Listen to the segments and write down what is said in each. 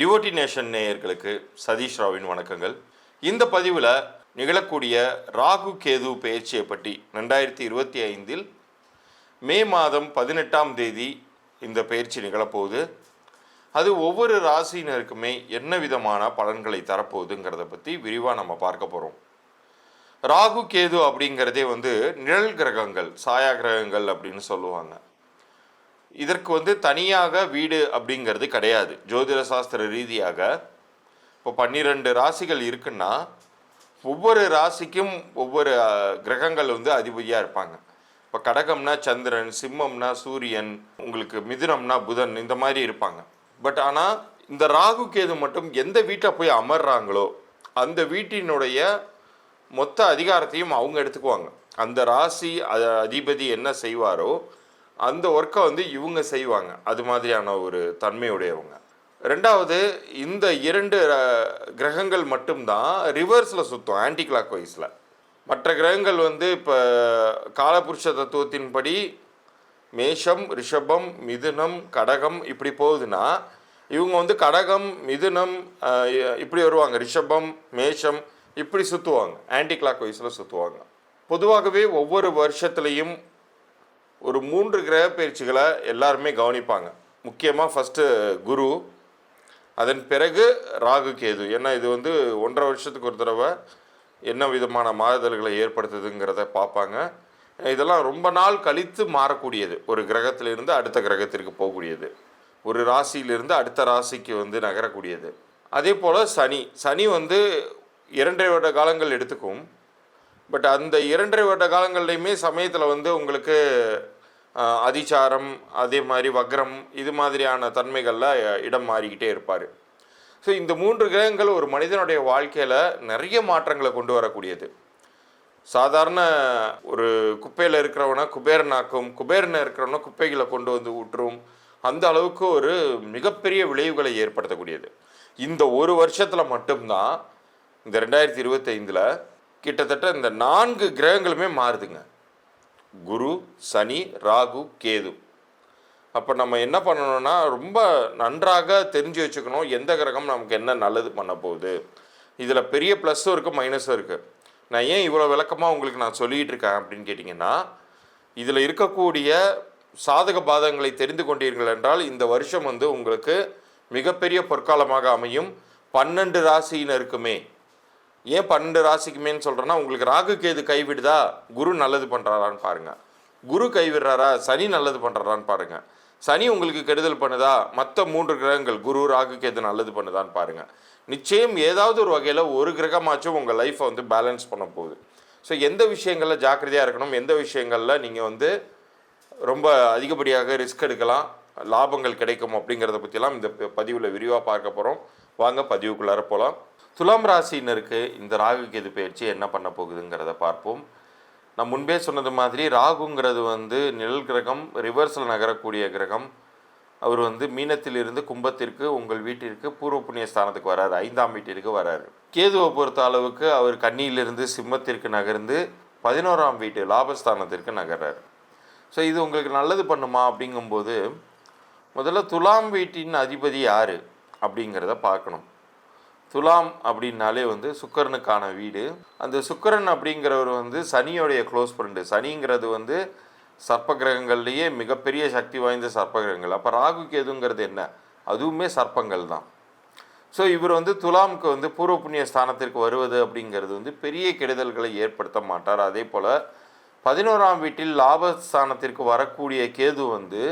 Devotee nation நேயர்களுக்கு சதீஷ் ராவின் வணக்கங்கள். இந்த பதிவில் நிகழக்கூடிய ராகு கேது பயிற்சியை பற்றி ரெண்டாயிரத்தி இருபத்தி ஐந்தில் மே மாதம் பதினெட்டாம் தேதி இந்த பயிற்சி நிகழப்போகுது. அது ஒவ்வொரு ராசியினருக்குமே என்ன விதமான பலன்களை தரப்போகுதுங்கிறத பற்றி விரிவாக நம்ம பார்க்க போகிறோம் ராகு கேது அப்படிங்கிறதே வந்து நிழல் கிரகங்கள் சாயா கிரகங்கள் அப்படின்னு சொல்லுவாங்க. இதற்கு வந்து தனியாக வீடு அப்படிங்கிறது கிடையாது. ஜோதிட சாஸ்திர ரீதியாக. இப்போ பன்னிரெண்டு ராசிகள் இருக்குன்னா ஒவ்வொரு ராசிக்கும் ஒவ்வொரு கிரகங்கள் வந்து அதிபதியாக இருப்பாங்க. இப்போ கடகம்னா சந்திரன் சிம்மம்னா சூரியன் உங்களுக்கு மிதுனம்னா புதன் இந்த மாதிரி இருப்பாங்க. பட் ஆனால் இந்த ராகு கேது மட்டும் எந்த வீட்டை போய் அமர்றாங்களோ அந்த வீட்டினுடைய மொத்த அதிகாரத்தையும் அவங்க எடுத்துக்குவாங்க. அந்த ராசி அதிபதி என்ன செய்வாரோ அந்த ஒர்க்கை வந்து இவங்க செய்வாங்க. அது மாதிரியான ஒரு தன்மையுடையவங்க. ரெண்டாவது இந்த இரண்டு கிரகங்கள் மட்டும்தான் ரிவர்ஸில் சுற்றும் ஆன்டி கிளாக் வைஸில் மற்ற கிரகங்கள் வந்து இப்போ காலபுருஷ தத்துவத்தின்படி மேஷம் ரிஷபம் மிதுனம் கடகம் இப்படி போகுதுன்னா இவங்க வந்து கடகம் மிதுனம் இப்படி வருவாங்க. ரிஷபம் மேஷம் இப்படி சுற்றுவாங்க ஆன்டி கிளாக் வைஸில் சுற்றுவாங்க பொதுவாகவே ஒவ்வொரு வருஷத்துலேயும் ஒரு மூன்று கிரக பயிற்சிகளை எல்லாருமே கவனிப்பாங்க. முக்கியமாக ஃபஸ்ட்டு குரு அதன் பிறகு ராகு கேது. ஏன்னா இது வந்து ஒன்றரை வருஷத்துக்கு ஒரு தடவை என்ன விதமான மாறுதல்களை ஏற்படுத்துதுங்கிறத பார்ப்பாங்க. இதெல்லாம் ரொம்ப நாள் கழித்து மாறக்கூடியது. ஒரு கிரகத்திலிருந்து அடுத்த கிரகத்திற்கு போகக்கூடியது. ஒரு ராசியிலிருந்து அடுத்த ராசிக்கு வந்து நகரக்கூடியது. அதே போல் சனி. சனி வந்து இரண்டரை வருட காலங்கள் எடுத்துக்கும். பட் அந்த இரண்டரை வருட காலங்கள்லையுமே சமயத்தில் வந்து உங்களுக்கு அதிச்சாரம் அதே மாதிரி வக்ரம் இது மாதிரியான தன்மைகளில் இடம் மாறிக்கிட்டே இருப்பார். ஸோ இந்த மூன்று கிரகங்கள் ஒரு மனிதனுடைய வாழ்க்கையில் நிறைய மாற்றங்களை கொண்டு வரக்கூடியது. சாதாரண ஒரு குப்பையில் இருக்கிறவனை குபேரனாக்கும் குபேரனை இருக்கிறவனை குப்பைகளை கொண்டு வந்து ஊற்றும் அந்த அளவுக்கு ஒரு மிகப்பெரிய விளைவுகளை ஏற்படுத்தக்கூடியது. இந்த ஒரு வருஷத்தில் மட்டும்தான் இந்த ரெண்டாயிரத்தி இருபத்தைந்தில் கிட்டத்தட்ட இந்த நான்கு கிரகங்களுமே மாறுதுங்க. குரு சனி ராகு கேது. அப்போ நம்ம என்ன பண்ணணும்னா ரொம்ப நன்றாக தெரிஞ்சு வச்சுக்கணும் எந்த கிரகம் நமக்கு என்ன நல்லது பண்ண போகுது. இதில் பெரிய ப்ளஸ்ஸும் இருக்குது மைனஸும் இருக்குது நான் ஏன் இவ்வளோ விளக்கமாக உங்களுக்கு நான் சொல்லிகிட்டு இருக்கேன் அப்படின்னு கேட்டிங்கன்னா இதில் இருக்கக்கூடிய சாதக பாதகங்களை தெரிந்து கொண்டீர்கள் என்றால் இந்த வருஷம் வந்து உங்களுக்கு மிகப்பெரிய பொற்காலமாக அமையும். பன்னெண்டு ராசியினருக்குமே ஏன் பன்னெண்டு ராசிக்குமேன்னு சொல்கிறேன்னா உங்களுக்கு ராகு கேது கைவிடுதா குரு நல்லது பண்ணுறாரான்னு பாருங்கள் குரு கைவிடுறாரா சனி நல்லது பண்ணுறாரான்னு பாருங்கள் சனி உங்களுக்கு கெடுதல் பண்ணுதா மற்ற மூன்று கிரகங்கள் குரு ராகு கேது நல்லது பண்ணுதான்னு பாருங்கள் நிச்சயம் ஏதாவது ஒரு வகையில் ஒரு கிரகமாச்சும் உங்கள் லைஃப்பை வந்து பேலன்ஸ் பண்ண போகுது. ஸோ எந்த விஷயங்களில் ஜாக்கிரதையாக இருக்கணும் எந்த விஷயங்களில் நீங்கள் வந்து ரொம்ப அதிகப்படியாக ரிஸ்க் எடுக்கலாம் லாபங்கள் கிடைக்கும் அப்படிங்கிறத பற்றிலாம் இந்த பதிவில் விரிவாக பார்க்க போகிறோம் வாங்க பதிவுக்குள்ளார போகலாம் துலாம் ராசியினருக்கு இந்த ராகு கேது பயிற்சி என்ன பண்ண போகுதுங்கிறத பார்ப்போம். நான் முன்பே சொன்னது மாதிரி ராகுங்கிறது வந்து நிழல் கிரகம் ரிவர்ஸில் நகரக்கூடிய கிரகம். அவர் வந்து மீனத்திலிருந்து கும்பத்திற்கு உங்கள் வீட்டிற்கு பூர்வ புண்ணிய ஸ்தானத்துக்கு வராரு. ஐந்தாம் வீட்டிற்கு வராரு. கேதுவை பொறுத்த அளவுக்கு அவர் கன்னியிலிருந்து சிம்மத்திற்கு நகர்ந்து பதினோராம் வீட்டு லாபஸ்தானத்திற்கு நகர்றாரு. ஸோ இது உங்களுக்கு நல்லது பண்ணுமா அப்படிங்கும்போது முதல்ல துலாம் வீட்டின் அதிபதி யார் அப்படிங்கிறத பார்க்கணும். துலாம் அப்படின்னாலே வந்து சுக்கரனுக்கான வீடு. அந்த சுக்கரன் அப்படிங்கிறவர் வந்து சனியோடைய க்ளோஸ் ஃப்ரெண்டு சனிங்கிறது வந்து சர்ப்ப கிரகங்கள்லேயே மிகப்பெரிய சக்தி வாய்ந்த சர்ப்ப கிரகங்கள் அப்போ ராகு கேதுங்கிறது என்ன? அதுவுமே சர்ப்பங்கள் தான். ஸோ இவர் வந்து துலாமுக்கு வந்து பூர்வ புண்ணிய ஸ்தானத்திற்கு வருவது அப்படிங்கிறது வந்து பெரிய கெடுதல்களை ஏற்படுத்த மாட்டார். அதே போல் பதினோராம் வீட்டில் லாபஸ்தானத்திற்கு வரக்கூடிய கேது வந்து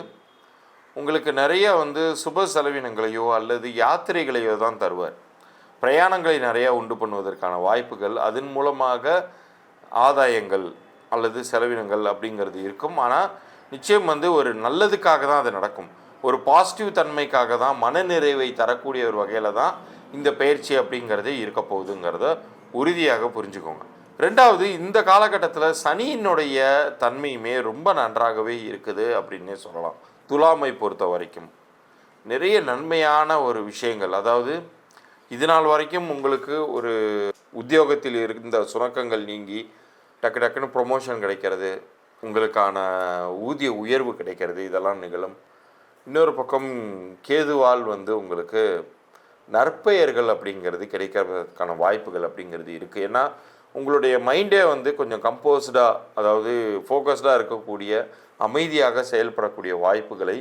உங்களுக்கு நிறைய வந்து சுப செலவினங்களையோ அல்லது யாத்திரைகளையோ தான் தருவார். பிரயாணங்களை நிறையா உண்டு பண்ணுவதற்கான வாய்ப்புகள் அதன் மூலமாக ஆதாயங்கள் அல்லது செலவினங்கள் அப்படிங்கிறது இருக்கும். ஆனால் நிச்சயம் வந்து ஒரு நல்லதுக்காக தான் அது நடக்கும். ஒரு பாசிட்டிவ் தன்மைக்காக தான் மனநிறைவை தரக்கூடிய ஒரு வகையில் தான் இந்த பயிற்சி அப்படிங்கிறது இருக்க போகுதுங்கிறத உறுதியாக புரிஞ்சுக்கோங்க. ரெண்டாவது இந்த காலகட்டத்தில் சனியினுடைய தன்மையுமே ரொம்ப நன்றாகவே இருக்குது அப்படின்னே சொல்லலாம். துலாமை பொறுத்த வரைக்கும் நிறைய நன்மையான ஒரு விஷயங்கள் அதாவது இது நாள் வரைக்கும் உங்களுக்கு ஒரு உத்தியோகத்தில் இருந்த சுணக்கங்கள் நீங்கி டக்கு டக்குன்னு ப்ரொமோஷன் கிடைக்கிறது உங்களுக்கான ஊதிய உயர்வு கிடைக்கிறது இதெல்லாம் நிகழும். இன்னொரு பக்கம் கேதுவால் வந்து உங்களுக்கு நற்பெயர்கள் அப்படிங்கிறது கிடைக்கிறதுக்கான வாய்ப்புகள் அப்படிங்கிறது இருக்குது ஏன்னா உங்களுடைய மைண்டே வந்து கொஞ்சம் கம்போஸ்டாக அதாவது ஃபோக்கஸ்டாக இருக்கக்கூடிய அமைதியாக செயல்படக்கூடிய வாய்ப்புகளை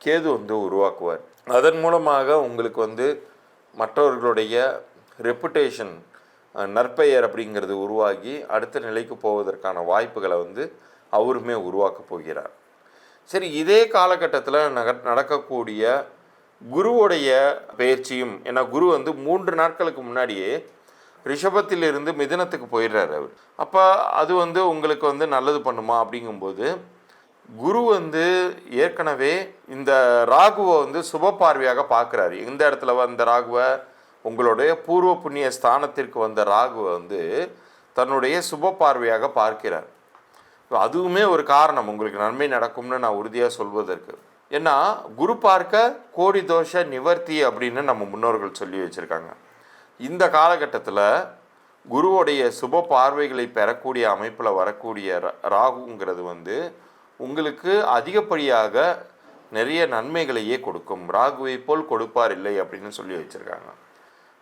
கேது வந்து உருவாக்குவார். அதன் மூலமாக உங்களுக்கு வந்து மற்றவர்களுடைய ரெப்புடேஷன் நற்பெயர் அப்படிங்கிறது உருவாகி அடுத்த நிலைக்கு போவதற்கான வாய்ப்புகளை வந்து அவருமே உருவாக்க போகிறார். சரி இதே காலகட்டத்தில் நக நடக்கக்கூடிய குருவுடைய பயிற்சியும் ஏன்னா குரு வந்து மூன்று நாட்களுக்கு முன்னாடியே ரிஷபத்திலிருந்து மிதனத்துக்கு போயிடுறாரு அவர். அப்போ அது வந்து உங்களுக்கு வந்து நல்லது பண்ணுமா அப்படிங்கும்போது குரு வந்து ஏற்கனவே இந்த ராகுவை வந்து சுப பார்வையாக பார்க்குறாரு. இந்த இடத்துல வந்த ராகுவை உங்களுடைய பூர்வ புண்ணிய ஸ்தானத்திற்கு வந்த ராகுவை வந்து தன்னுடைய சுப பார்வையாக பார்க்கிறார். அதுவுமே ஒரு காரணம். உங்களுக்கு நன்மை நடக்கும்னு நான் உறுதியாக சொல்வதற்கு. ஏன்னா குரு பார்க்க கோடி தோஷ நிவர்த்தி அப்படின்னு நம்ம முன்னோர்கள் சொல்லி வச்சுருக்காங்க. இந்த காலகட்டத்தில் குருவுடைய சுப பார்வைகளை பெறக்கூடிய அமைப்பில் வரக்கூடிய ராகுங்கிறது வந்து உங்களுக்கு அதிகப்படியாக நிறைய நன்மைகளையே கொடுக்கும். ராகுவை போல் கொடுப்பார் இல்லை அப்படின்னு சொல்லி வச்சுருக்காங்க.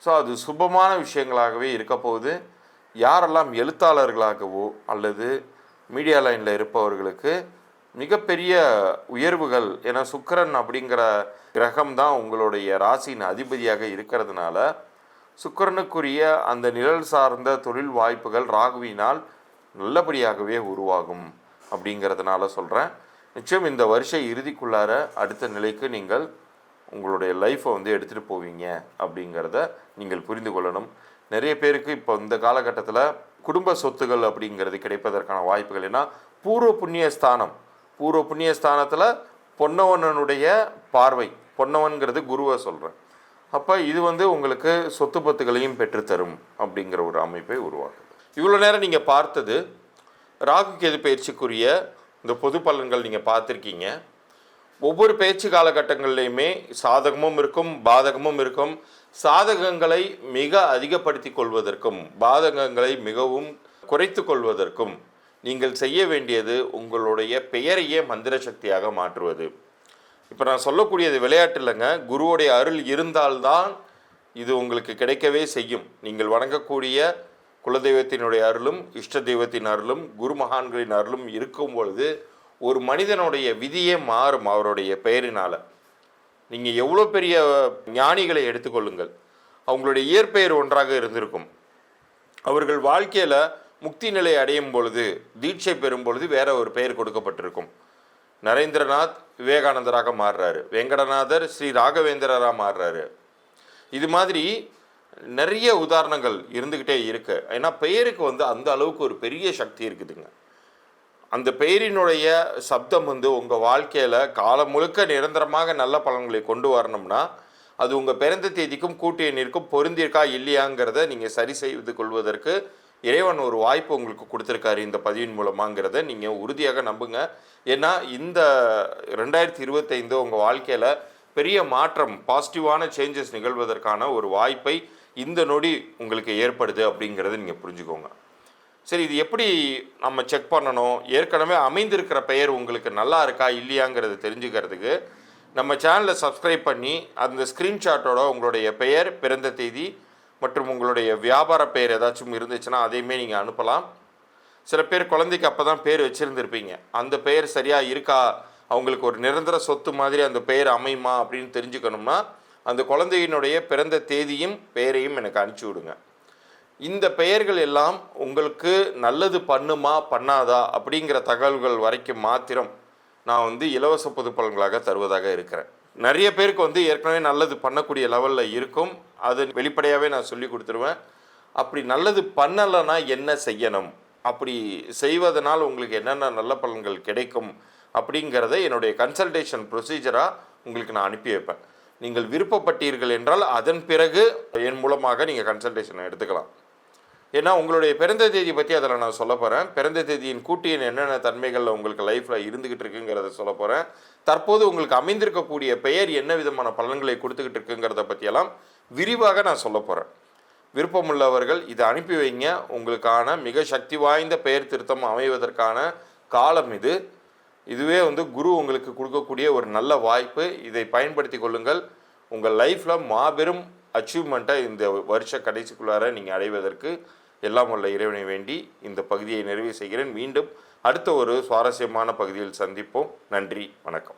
ஸோ அது சுபமான விஷயங்களாகவே இருக்க போகுது. யாரெல்லாம் எழுத்தாளர்களாகவோ அல்லது மீடியா லைனில் இருப்பவர்களுக்கு மிகப்பெரிய உயர்வுகள் ஏன்னா சுக்கிரன் அப்படிங்கிற கிரகம் தான் உங்களுடைய ராசியின் அதிபதியாக இருக்கிறதுனால சுக்கரனுக்குரிய அந்த நிழல் சார்ந்த தொழில் வாய்ப்புகள் ராகுவினால் நல்லபடியாகவே உருவாகும். அப்படிங்கிறதுனால சொல்கிறேன் நிச்சயம் இந்த வருஷ இறுதிக்குள்ளார அடுத்த நிலைக்கு நீங்கள் உங்களுடைய லைஃப்பை வந்து எடுத்துகிட்டு போவீங்க அப்படிங்கிறத நீங்கள் புரிந்து கொள்ளணும். நிறைய பேருக்கு இப்போ இந்த காலகட்டத்தில் குடும்ப சொத்துகள் அப்படிங்கிறது கிடைப்பதற்கான வாய்ப்புகள் ஏன்னா பூர்வ புண்ணிய ஸ்தானம். பூர்வ புண்ணிய ஸ்தானத்தில் பொன்னவனனுடைய பார்வை. பொன்னவன்கிறது குருவை சொல்கிறேன் அப்போ இது வந்து உங்களுக்கு சொத்து பத்துகளையும் பெற்றுத்தரும் அப்படிங்கிற ஒரு அமைப்பை உருவாக்குது. இவ்வளோ நேரம் நீங்கள் பார்த்தது ராகு கேது பயிற்சிக்குரிய இந்த பொது பலன்கள் நீங்கள் பார்த்துருக்கீங்க. ஒவ்வொரு பேச்சு காலகட்டங்கள்லையுமே சாதகமும் இருக்கும் பாதகமும் இருக்கும். சாதகங்களை மிக அதிகப்படுத்தி கொள்வதற்கும் பாதகங்களை மிகவும் குறைத்து கொள்வதற்கும் நீங்கள் செய்ய வேண்டியது உங்களுடைய பெயரையே மந்திர சக்தியாக மாற்றுவது. இப்போ நான் சொல்லக்கூடியது விளையாட்டு இல்லைங்க. குருவோடைய அருள் இருந்தால்தான் இது உங்களுக்கு கிடைக்கவே செய்யும். நீங்கள் வணங்கக்கூடிய குலதெய்வத்தினுடைய அருளும் இஷ்ட தெய்வத்தின் அருளும் குருமகான்களின் அருளும் இருக்கும் பொழுது ஒரு மனிதனுடைய விதியே மாறும் அவருடைய பெயரினால். நீங்கள் எவ்வளோ பெரிய ஞானிகளை எடுத்துக்கொள்ளுங்கள் அவங்களுடைய இயற்பெயர் ஒன்றாக இருந்திருக்கும். அவர்கள் வாழ்க்கையில் முக்தி நிலை அடையும் பொழுது தீட்சை பெறும் பொழுது வேற ஒரு பெயர் கொடுக்கப்பட்டிருக்கும். நரேந்திரநாத் விவேகானந்தராக மாறுறாரு. வெங்கடநாதர் ஸ்ரீ ராகவேந்திரராக மாறுறாரு. இது மாதிரி நிறைய உதாரணங்கள் இருந்துக்கிட்டே இருக்கு. ஏன்னா பெயருக்கு வந்து அந்த அளவுக்கு ஒரு பெரிய சக்தி இருக்குதுங்க. அந்த பெயரினுடைய சப்தம் வந்து உங்கள் வாழ்க்கையில் காலம் முழுக்க நிரந்தரமாக நல்ல பலன்களை கொண்டு வரணும்னா அது உங்கள் பிறந்த தேதிக்கும் கூட்டு எண்ணிற்கும் பொருந்திருக்கா இல்லையாங்கிறத நீங்கள் சரி செய்து கொள்வதற்கு இறைவன் ஒரு வாய்ப்பு உங்களுக்கு கொடுத்துருக்காரு இந்த பதிவின் மூலமாங்கிறத நீங்கள் உறுதியாக நம்புங்க. ஏன்னா இந்த ரெண்டாயிரத்தி இருபத்தைந்து உங்கள் வாழ்க்கையில் பெரிய மாற்றம் பாசிட்டிவான சேஞ்சஸ் நிகழ்வதற்கான ஒரு வாய்ப்பை இந்த நொடி உங்களுக்கு ஏற்படுது அப்படிங்கிறத நீங்கள் புரிஞ்சுக்கோங்க. சரி இது எப்படி நம்ம செக் பண்ணணும்? ஏற்கனவே அமைந்திருக்கிற பெயர் உங்களுக்கு நல்லா இருக்கா இல்லையாங்கிறத தெரிஞ்சுக்கிறதுக்கு நம்ம சேனலை சப்ஸ்கிரைப் பண்ணி அந்த ஸ்க்ரீன்ஷாட்டோட உங்களுடைய பெயர் பிறந்த தேதி மற்றும் உங்களுடைய வியாபார பெயர் ஏதாச்சும் இருந்துச்சுன்னா அதையுமே நீங்கள் அனுப்பலாம். சில பேர் குழந்தைக்கு அப்போ தான் பேர் வச்சுருந்துருப்பீங்க. அந்த பெயர் சரியாக இருக்கா? அவங்களுக்கு ஒரு நிரந்தர சொத்து மாதிரி அந்த பெயர் அமையுமா அப்படின்னு தெரிஞ்சுக்கணும்னா அந்த குழந்தையினுடைய பிறந்த தேதியும் பெயரையும் எனக்கு அனுப்பிச்சி விடுங்க. இந்த பெயர்கள் எல்லாம் உங்களுக்கு நல்லது பண்ணுமா பண்ணாதா அப்படிங்கிற தகவல்கள் வரைக்கும் மாத்திரம் நான் வந்து இலவச பொது பலன்களாக தருவதாக இருக்கிறேன். நிறைய பேருக்கு வந்து ஏற்கனவே நல்லது பண்ணக்கூடிய லெவலில் இருக்கும். அது வெளிப்படையாகவே நான் சொல்லி கொடுத்துருவேன். அப்படி நல்லது பண்ணலைன்னா என்ன செய்யணும்? அப்படி செய்வதனால் உங்களுக்கு என்னென்ன நல்ல பலன்கள் கிடைக்கும் அப்படிங்கிறத என்னுடைய கன்சல்டேஷன் ப்ரொசீஜராக உங்களுக்கு நான் அனுப்பி வைப்பேன். நீங்கள் விருப்பப்பட்டீர்கள் என்றால் அதன் பிறகு என் மூலமாக நீங்கள் கன்சல்டேஷனை எடுத்துக்கலாம். ஏன்னா உங்களுடைய பிறந்த தேதி பற்றி அதில் நான் சொல்ல போகிறேன் பிறந்த தேதியின் கூட்டியின் என்னென்ன தன்மைகள் உங்களுக்கு லைஃப்பில் இருந்துக்கிட்டு இருக்குங்கிறத சொல்ல போகிறேன் தற்போது உங்களுக்கு அமைந்திருக்கக்கூடிய பெயர் என்ன விதமான பலன்களை கொடுத்துக்கிட்டு இருக்குங்கிறத பற்றியெல்லாம் விரிவாக நான் சொல்ல போகிறேன் விருப்பமுள்ளவர்கள் இதை அனுப்பி வைங்க. உங்களுக்கான மிக சக்தி வாய்ந்த பெயர் திருத்தம் அமைவதற்கான காலம் இது. இதுவே வந்து குரு உங்களுக்கு கொடுக்கக்கூடிய ஒரு நல்ல வாய்ப்பு. இதை பயன்படுத்தி கொள்ளுங்கள். உங்கள் லைஃப்பில் மாபெரும் அச்சீவ்மெண்ட்டை இந்த வருஷ கடைசிக்குள்ளார நீங்கள் அடைவதற்கு எல்லாம் உள்ள இறைவனை வேண்டி இந்த பகுதியை நிறைவு செய்கிறேன். மீண்டும் அடுத்த ஒரு சுவாரஸ்யமான பகுதியில் சந்திப்போம். நன்றி வணக்கம்.